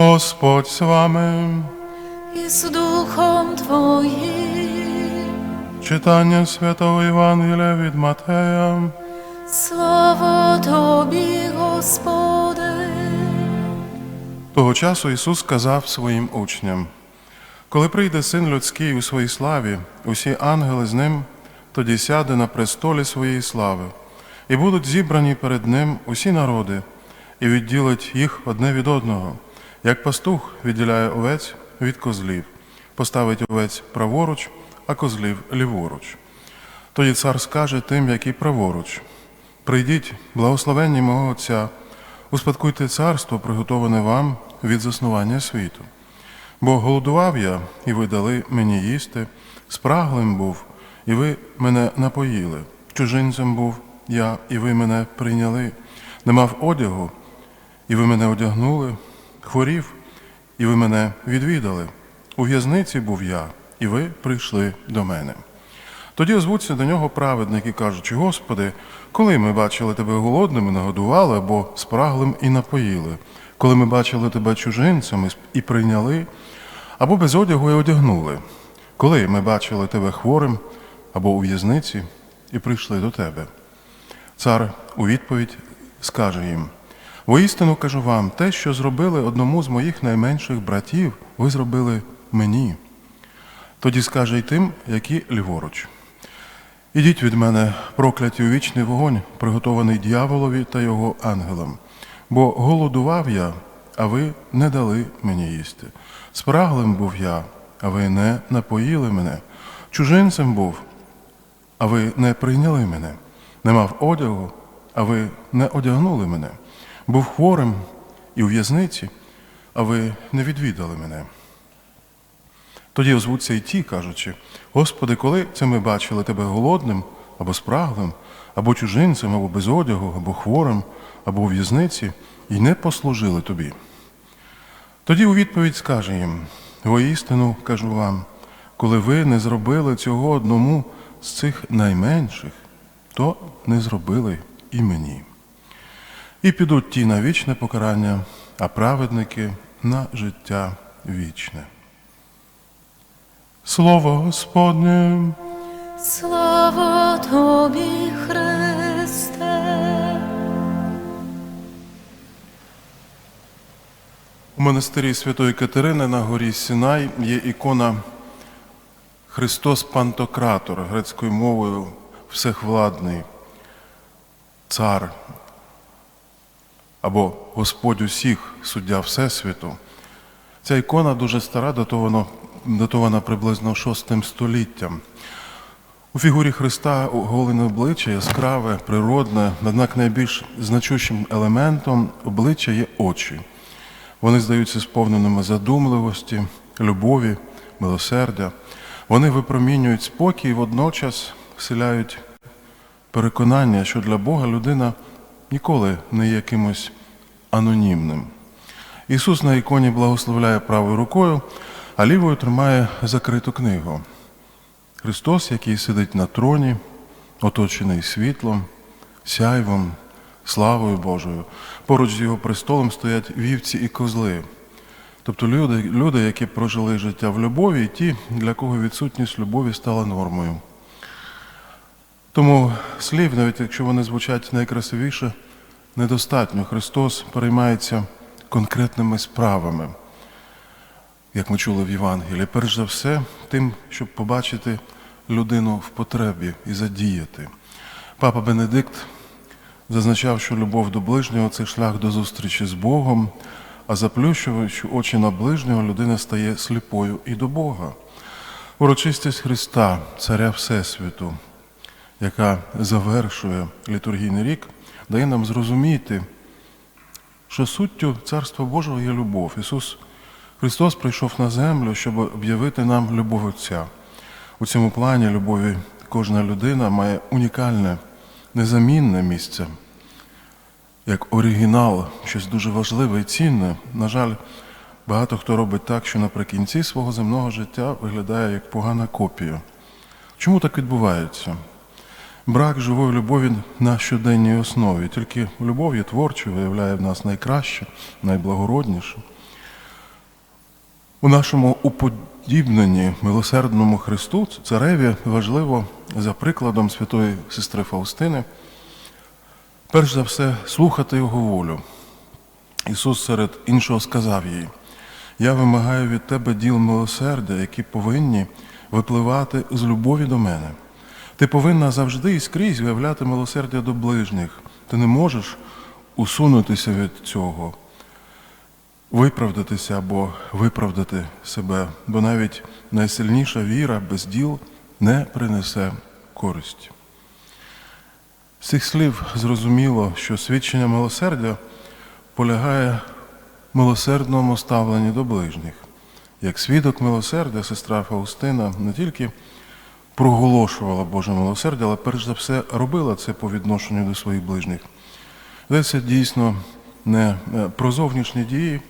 Господь з вами. і з Духом Твоїм. Читання Святого Євангелія від Матея. Слава Тобі, Господи. Того часу Ісус сказав своїм учням: Коли прийде син людський у своїй славі, усі ангели з ним, тоді сяде на престолі своєї слави, і будуть зібрані перед ним усі народи, і відділить їх одне від одного, як пастух відділяє овець від козлів, поставить овець праворуч, а козлів ліворуч. Тоді цар скаже тим, які праворуч: Прийдіть, благословенні мого Отця, успадкуйте царство, приготоване вам від заснування світу. Бо голодував я, і ви дали мені їсти, спраглим був, і ви мене напоїли, чужинцем був я, і ви мене прийняли, не мав одягу, і ви мене одягнули, хворів, і ви мене відвідали. У в'язниці був я, і ви прийшли до мене. Тоді озвуться до нього праведники, кажучи, Господи, коли ми бачили тебе голодним і нагодували, або спраглим і напоїли, коли ми бачили тебе чужинцем і прийняли, або без одягу і одягнули, коли ми бачили тебе хворим або у в'язниці і прийшли до тебе. Цар у відповідь скаже їм: Воістину кажу вам, те, що зробили одному з моїх найменших братів, ви зробили мені. Тоді скаже й тим, які ліворуч. Ідіть від мене, прокляті у вічний вогонь, приготований дьяволові та його ангелам. Бо голодував я, а ви не дали мені їсти. Спраглим був я, а ви не напоїли мене. Чужинцем був, а ви не прийняли мене. Не мав одягу, а ви не одягнули мене. Був хворим і у в'язниці, а ви не відвідали мене. Тоді озвуться й ті, кажучи, Господи, коли це ми бачили тебе голодним або спраглим, або чужинцем, або без одягу, або хворим, або у в'язниці, і не послужили тобі. Тоді у відповідь скаже їм: воістину кажу вам, коли ви не зробили цього одному з цих найменших, то не зробили і мені. І підуть ті на вічне покарання, а праведники на життя вічне. Слово Господнє. Слава Тобі, Христе. У монастирі Святої Катерини на горі Сінай є ікона Христос Пантократор, грецькою мовою всехвладний цар або Господь усіх, суддя Всесвіту. Ця ікона дуже стара, датована, датована приблизно VI століттям. У фігурі Христа голене обличчя яскраве, природне, однак найбільш значущим елементом обличчя є очі. Вони здаються сповненими задумливості, любові, милосердя. Вони випромінюють спокій і водночас вселяють переконання, що для Бога людина ніколи не є кимось анонімним. Ісус на іконі благословляє правою рукою, а лівою тримає закриту книгу. Христос, який сидить на троні, оточений світлом, сяйвом, славою Божою. Поруч з його престолом стоять вівці і козли. Тобто люди, люди, які прожили життя в любові, і ті, для кого відсутність любові стала нормою. Тому слів, навіть якщо вони звучать найкрасивіше, недостатньо. Христос переймається конкретними справами, як ми чули в Євангелії. Перш за все, тим, щоб побачити людину в потребі і задіяти. Папа Бенедикт зазначав, що любов до ближнього це шлях до зустрічі з Богом, а заплющуючи очі на ближнього, людина стає сліпою і до Бога. Урочистість Христа, Царя Всесвіту, яка завершує літургійний рік, дає нам зрозуміти, що суттю Царства Божого є любов. Ісус Христос прийшов на землю, щоб об'явити нам любов Отця. У цьому плані любові кожна людина має унікальне, незамінне місце, як оригінал, щось дуже важливе і цінне. На жаль, багато хто робить так, що наприкінці свого земного життя виглядає як погана копія. Чому так відбувається? Брак живої любові на щоденній основі. Тільки любов є творчою, виявляє в нас найкраще, найблагородніше. У нашому уподібненні милосердному Христу цареві важливо за прикладом святої сестри Фаустини, перш за все, слухати Його волю. Ісус серед іншого сказав їй: Я вимагаю від тебе діл милосердя, які повинні випливати з любові до мене. Ти повинна завжди і скрізь виявляти милосердя до ближніх. Ти не можеш усунутися від цього, виправдатися або виправдати себе, бо навіть найсильніша віра без діл не принесе користі. З цих слів зрозуміло, що свідчення милосердя полягає в милосердному ставленні до ближніх. Як свідок милосердя, сестра Фаустина не тільки проголошувала Боже милосердя, але перш за все робила це по відношенню до своїх ближніх. Йдеться дійсно не е, про зовнішні дії,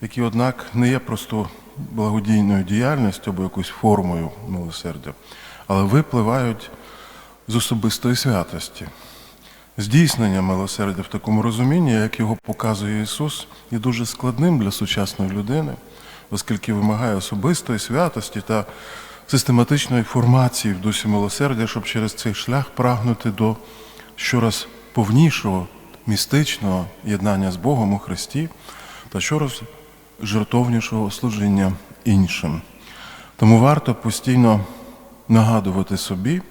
які, однак, не є просто благодійною діяльністю або якоюсь формою милосердя, але випливають з особистої святості. Здійснення милосердя в такому розумінні, як його показує Ісус, є дуже складним для сучасної людини, оскільки вимагає особистої святості та систематичної формації в дусі милосердя, щоб через цей шлях прагнути до щораз повнішого, містичного єднання з Богом у Христі та щораз жертовнішого служіння іншим. Тому варто постійно нагадувати собі,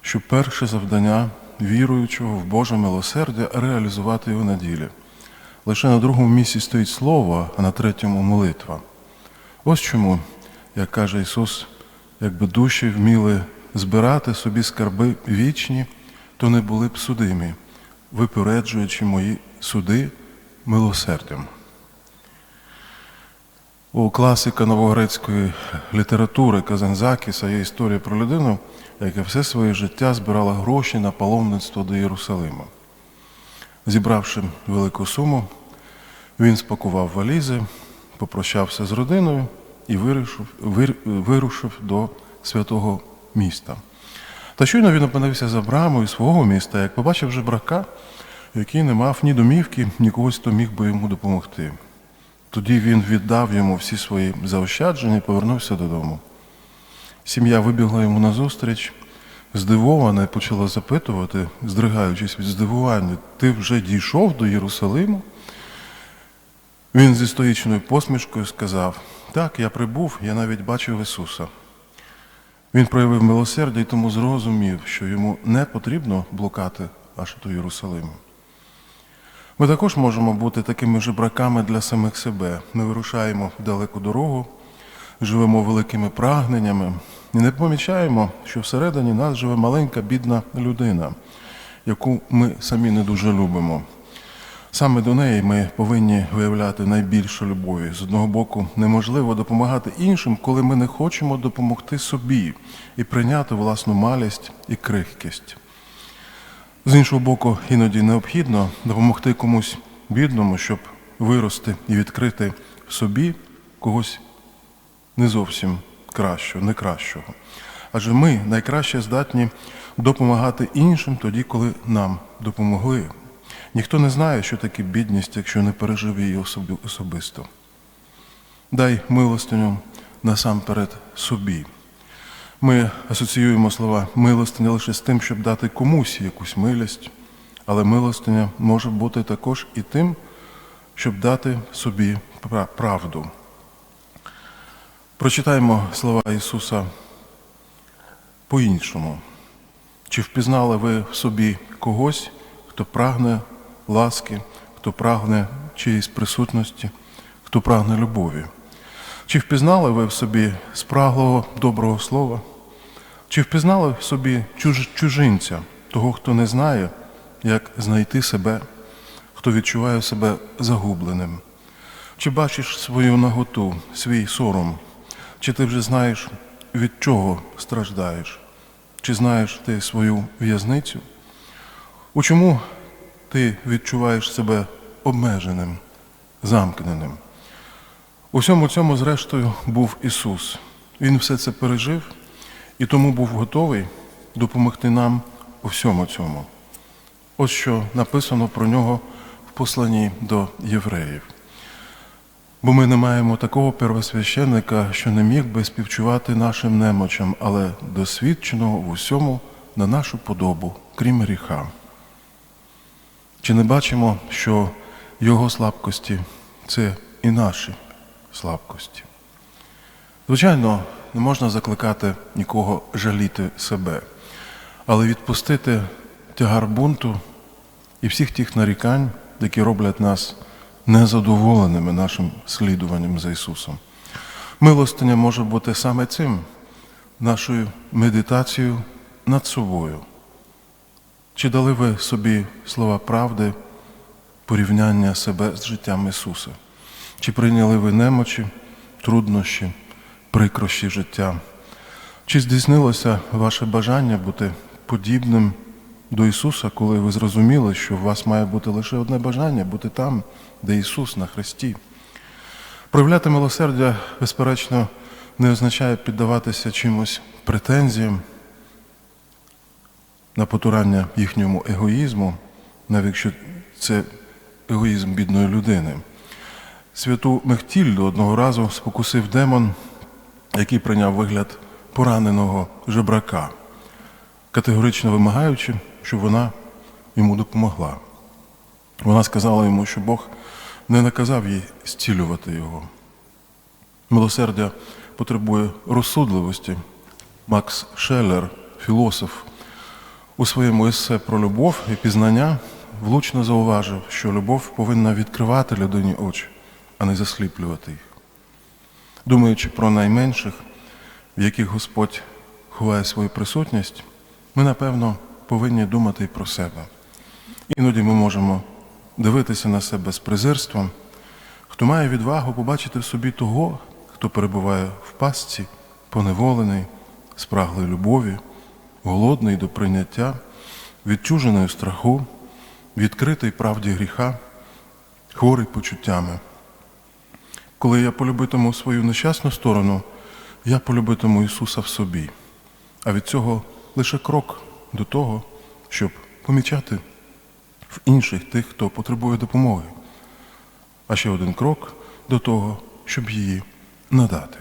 що перше завдання віруючого в Боже милосердя реалізувати його на ділі. Лише на другому місці стоїть слово, а на третьому молитва. Ось чому, як каже Ісус, якби душі вміли збирати собі скарби вічні, то не були б судимі, випереджуючи мої суди милосердям. У класика новогрецької літератури Казанзакіса є історія про людину, яка все своє життя збирала гроші на паломництво до Єрусалима. Зібравши велику суму, він спакував валізи, попрощався з родиною і вирушив, вир- вирушив до святого міста. Та щойно він опинився за брамою свого міста, як побачив жебрака, який не мав ні домівки, ні когось, хто міг би йому допомогти. Тоді він віддав йому всі свої заощадження і повернувся додому. Сім'я вибігла йому назустріч, здивована і почала запитувати, здригаючись від здивування, ти вже дійшов до Єрусалиму? Він зі стоїчною посмішкою сказав: Так, я прибув, я навіть бачив Ісуса. Він проявив милосердя і тому зрозумів, що йому не потрібно блукати аж до Єрусалиму. Ми також можемо бути такими жебраками для самих себе. Ми вирушаємо в далеку дорогу, живемо великими прагненнями і не помічаємо, що всередині нас живе маленька бідна людина, яку ми самі не дуже любимо. Саме до неї ми повинні виявляти найбільшу любові. З одного боку, неможливо допомагати іншим, коли ми не хочемо допомогти собі і прийняти власну малість і крихкість. З іншого боку, іноді необхідно допомогти комусь бідному, щоб вирости і відкрити в собі когось не зовсім кращого, не кращого. Адже ми найкраще здатні допомагати іншим тоді, коли нам допомогли. Ніхто не знає, що таке бідність, якщо не пережив її особи- особисто. Дай милостиню насамперед собі. Ми асоціюємо слова милостиня лише з тим, щоб дати комусь якусь милість, але милостиня може бути також і тим, щоб дати собі правду. Прочитаємо слова Ісуса по-іншому. Чи впізнали ви в собі когось, хто прагне ласки, хто прагне чиїсь присутності, хто прагне любові? Чи впізнали ви в собі спраглого доброго слова? Чи впізнали в собі чуж- чужинця, того, хто не знає, як знайти себе, хто відчуває себе загубленим? Чи бачиш свою наготу, свій сором? Чи ти вже знаєш, від чого страждаєш? Чи знаєш ти свою в'язницю? У чому ти відчуваєш себе обмеженим, замкненим? У всьому цьому, зрештою, був Ісус. Він все це пережив і тому був готовий допомогти нам у всьому цьому. Ось що написано про нього в посланні до євреїв. Бо ми не маємо такого первосвященника, що не міг би співчувати нашим немочам, але досвідченого в усьому на нашу подобу, крім гріха. Чи не бачимо, що його слабкості це і наші слабкості? Звичайно, не можна закликати нікого жаліти себе, але відпустити тягар бунту і всіх тих нарікань, які роблять нас незадоволеними нашим слідуванням за Ісусом. Милостиня може бути саме цим, нашою медитацією над собою. Чи дали ви собі слова правди, порівняння себе з життям Ісуса? Чи прийняли ви немочі, труднощі, прикрощі життя? Чи здійснилося ваше бажання бути подібним до Ісуса, коли ви зрозуміли, що у вас має бути лише одне бажання бути там, де Ісус на Христі? Проявляти милосердя, безперечно, не означає піддаватися чимось претензіям на потурання їхньому егоїзму, навіть якщо це егоїзм бідної людини. Святу Мехтільду одного разу спокусив демон, який прийняв вигляд пораненого жебрака, категорично вимагаючи, щоб вона йому допомогла. Вона сказала йому, що Бог не наказав їй зцілювати його. Милосердя потребує розсудливості. Макс Шеллер, філософ, у своєму есе про любов і пізнання влучно зауважив, що любов повинна відкривати людині очі, а не засліплювати їх. Думаючи про найменших, в яких Господь ховає свою присутність, ми, напевно, повинні думати і про себе. Іноді ми можемо дивитися на себе з презирством, хто має відвагу побачити в собі того, хто перебуває в пастці, поневолений, спраглий любові, голодний до прийняття, відчужений страху, відкритий правді гріха, хворий почуттями. Коли я полюбитиму свою нещасну сторону, я полюбитиму Ісуса в собі, а від цього лише крок до того, щоб помічати в інших тих, хто потребує допомоги, а ще один крок до того, щоб її надати.